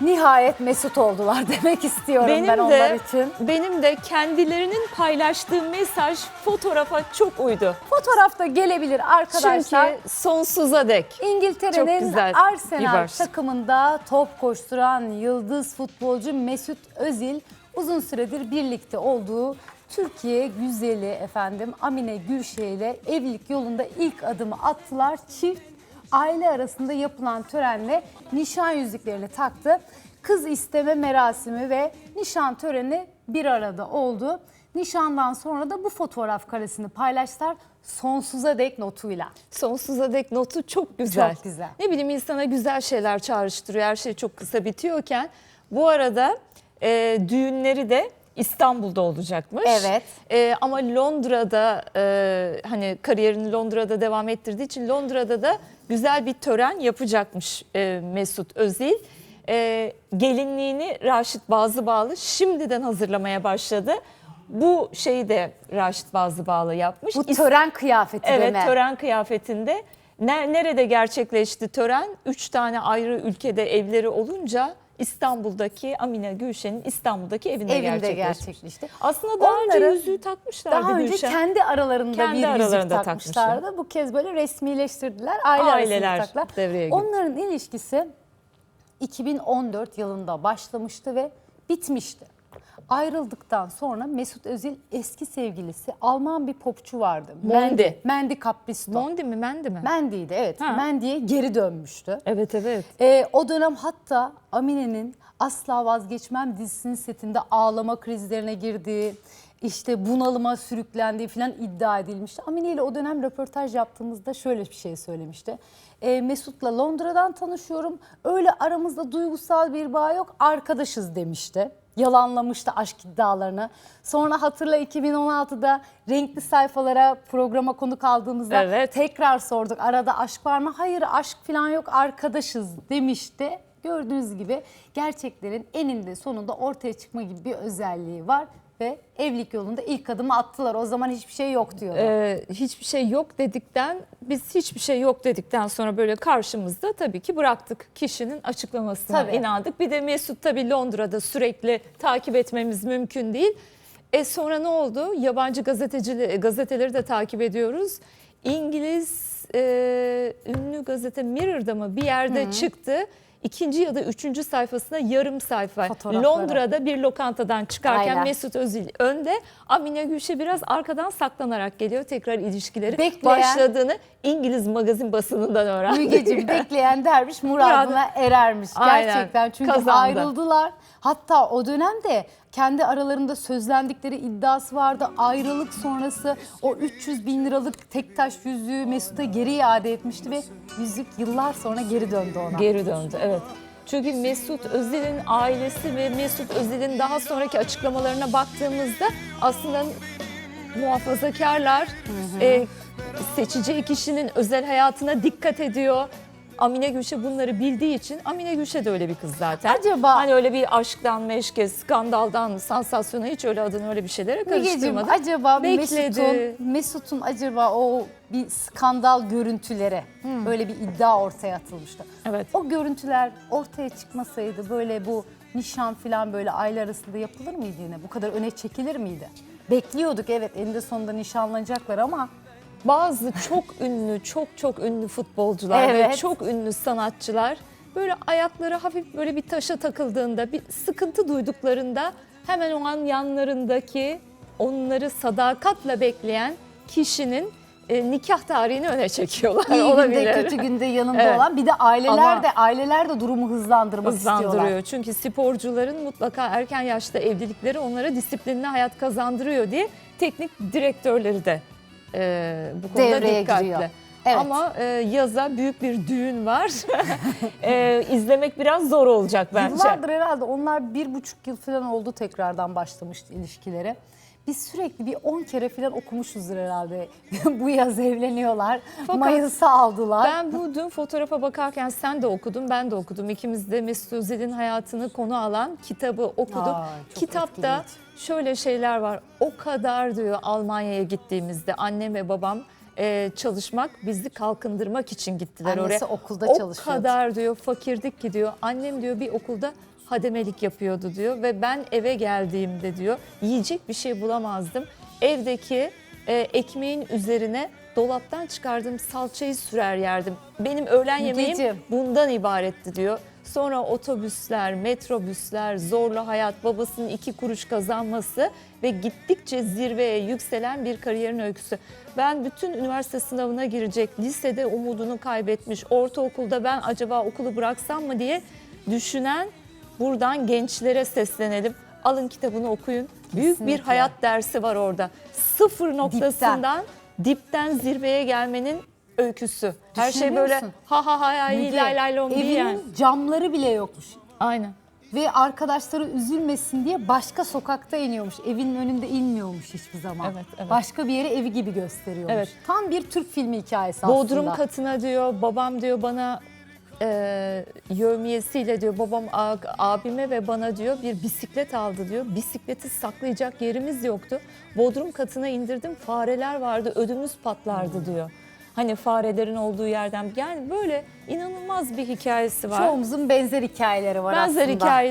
nihayet mesut oldular demek istiyorum Benim ben de onlar için. benim de kendilerinin paylaştığı mesaj fotoğrafa çok uydu. Fotoğrafta gelebilir arkadaşlar. Çünkü sonsuza dek. İngiltere'nin Arsenal vers. takımında top koşturan yıldız futbolcu Mesut Özil uzun süredir birlikte olduğu Türkiye güzeli efendim Amine Gülşeh ile evlilik yolunda ilk adımı attılar. Çift aile arasında yapılan törenle nişan yüzüklerini taktı. Kız isteme merasimi ve nişan töreni bir arada oldu. Nişandan sonra da bu fotoğraf karesini paylaştılar sonsuza dek notuyla. Sonsuza dek notu çok güzel. Çok güzel. Ne bileyim insana güzel şeyler çağrıştırıyor. Her şey çok kısa bitiyorken. Bu arada e, düğünleri de İstanbul'da olacakmış. Evet. E, ama Londra'da e, hani kariyerini Londra'da devam ettirdiği için Londra'da da güzel bir tören yapacakmış e, Mesut Özil. E, gelinliğini Raşit Bazıbağlı şimdiden hazırlamaya başladı. Bu şeyi de Raşit Bazıbağlı yapmış. Bu tören kıyafeti Evet deme. tören kıyafetinde. Ne- Nerede gerçekleşti tören? Üç tane ayrı ülkede evleri olunca İstanbul'daki Amine Gülşen'in İstanbul'daki evinde, evinde gerçekleşti. gerçekleşti. Aslında daha önce Onları yüzüğü takmışlardı Daha önce Gülşen. kendi aralarında Kendi bir yüzük aralarında takmışlardı. Bu kez böyle resmileştirdiler. Aile Aileler devreye girdi. Onların ilişkisi 2014 yılında başlamıştı ve bitmişti. Ayrıldıktan sonra Mesut Özil eski sevgilisi Alman bir popçu vardı. Mondi. Mandy Capristo. Mondi mi Mendi mi? Mendy'ydi evet. Ha. Mendy'ye geri dönmüştü. Evet evet. Ee, o dönem hatta Amine'nin Asla Vazgeçmem dizisinin setinde ağlama krizlerine girdiği, işte bunalıma sürüklendiği falan iddia edilmişti. Amine ile o dönem röportaj yaptığımızda şöyle bir şey söylemişti. Ee, Mesut'la Londra'dan tanışıyorum. Öyle aramızda duygusal bir bağ yok, arkadaşız demişti. Yalanlamıştı aşk iddialarını. Sonra hatırla 2016'da renkli sayfalara programa konuk aldığımızda Evet. tekrar sorduk arada aşk var mı? Hayır aşk falan yok arkadaşız demişti. Gördüğünüz gibi gerçeklerin eninde sonunda ortaya çıkma gibi bir özelliği var ve evlilik yolunda ilk adımı attılar. O zaman hiçbir şey yok diyorlar. Ee, hiçbir şey yok dedikten biz hiçbir şey yok dedikten sonra böyle karşımızda tabii ki bıraktık kişinin açıklamasına Tabii. inandık. Bir de Mesut tabii Londra'da sürekli takip etmemiz mümkün değil. E sonra ne oldu? Yabancı gazetecileri, gazeteleri de takip ediyoruz. İngiliz e, ünlü gazete Mirror'da mı bir yerde çıktı. İkinci ya da üçüncü sayfasında yarım sayfa. Londra'da bir lokantadan çıkarken Aynen. Mesut Özil önde. Amine Gülşe biraz arkadan saklanarak geliyor. Tekrar ilişkileri Bekleyen- başladığını İngiliz magazin basınından öğrendik. Mügeciğim bekleyen derviş muradına erermiş. Aynen. Gerçekten çünkü Kazandı. ayrıldılar. Hatta o dönemde kendi aralarında sözlendikleri iddiası vardı. Ayrılık sonrası o 300 bin liralık tek taş yüzüğü Mesut'a geri iade etmişti ve yüzük yıllar sonra geri döndü ona. Geri döndü evet. Çünkü Mesut Özil'in ailesi ve Mesut Özil'in daha sonraki açıklamalarına baktığımızda aslında muhafazakarlar e, seçeceği kişinin özel hayatına dikkat ediyor. Amine Gülşe bunları bildiği için Amine Gülşe de öyle bir kız zaten. Acaba- hani öyle bir aşktan, meşke, skandaldan, sansasyona hiç öyle adını öyle bir şeylere karıştırmadı. acaba Bekledi. Mesut'un Mesut'un acaba o bir skandal görüntüleri böyle bir iddia ortaya atılmıştı. Evet. O görüntüler ortaya çıkmasaydı böyle bu nişan falan böyle aile arasında yapılır mıydı yine? Bu kadar öne çekilir miydi? Bekliyorduk evet eninde sonunda nişanlanacaklar ama Bazı çok ünlü, çok çok ünlü futbolcular ve Evet. çok ünlü sanatçılar böyle ayakları hafif böyle bir taşa takıldığında, bir sıkıntı duyduklarında hemen o an yanlarındaki onları sadakatle bekleyen kişinin e, nikah tarihini öne çekiyorlar. iyi Olabilir. günde kötü günde yanında Evet. olan bir de aileler Ama- de aileler de durumu hızlandırmak istiyorlar. hızlandırıyor. Çünkü sporcuların mutlaka erken yaşta evlilikleri onlara disiplinli hayat kazandırıyor diye teknik direktörleri de e, bu konuda Devreye dikkatli. giriyor. Evet. Ama e, yaza büyük bir düğün var. e, izlemek biraz zor olacak bence. Yıllardır herhalde onlar bir buçuk yıl falan oldu tekrardan başlamıştı ilişkileri. Biz sürekli bir 10 kere falan okumuşuzdur herhalde. Bu yaz evleniyorlar. Fakat Mayıs'ı aldılar. Ben bu dün fotoğrafa bakarken sen de okudun, ben de okudum. İkimiz de Mesut Özil'in hayatını konu alan kitabı okuduk. Aa, Kitapta etkileyici. şöyle şeyler var. O kadar diyor Almanya'ya gittiğimizde annem ve babam e, çalışmak, bizi kalkındırmak için gittiler Annesi oraya. okulda o çalışıyordu. kadar diyor fakirdik ki diyor. Annem diyor bir okulda hademelik yapıyordu diyor ve ben eve geldiğimde diyor yiyecek bir şey bulamazdım. Evdeki e, ekmeğin üzerine dolaptan çıkardığım salçayı sürer yerdim. Benim öğlen yemeğim Mügeciğim. bundan ibaretti diyor. Sonra otobüsler, metrobüsler, zorlu hayat, babasının iki kuruş kazanması ve gittikçe zirveye yükselen bir kariyerin öyküsü. Ben bütün üniversite sınavına girecek, lisede umudunu kaybetmiş, ortaokulda ben acaba okulu bıraksam mı diye düşünen buradan gençlere seslenelim. Alın kitabını okuyun. Büyük bir hayat dersi var orada. Sıfır noktasından dipten zirveye gelmenin öyküsü. Her şey böyle ha ha ha iyi Müge, lay lay lom evinin yani. camları bile yokmuş. Aynen. Ve arkadaşları üzülmesin diye başka sokakta iniyormuş. Evinin önünde inmiyormuş hiçbir zaman. Evet, evet. Başka bir yere evi gibi gösteriyormuş. Evet. Tam bir Türk filmi hikayesi aslında. Bodrum katına diyor babam diyor bana e, yövmiyesiyle diyor babam abime ve bana diyor bir bisiklet aldı diyor. Bisikleti saklayacak yerimiz yoktu. Bodrum katına indirdim fareler vardı ödümüz patlardı diyor. Hani farelerin olduğu yerden yani böyle inanılmaz bir hikayesi var. Çoğumuzun benzer hikayeleri var Benzer aslında. hikaye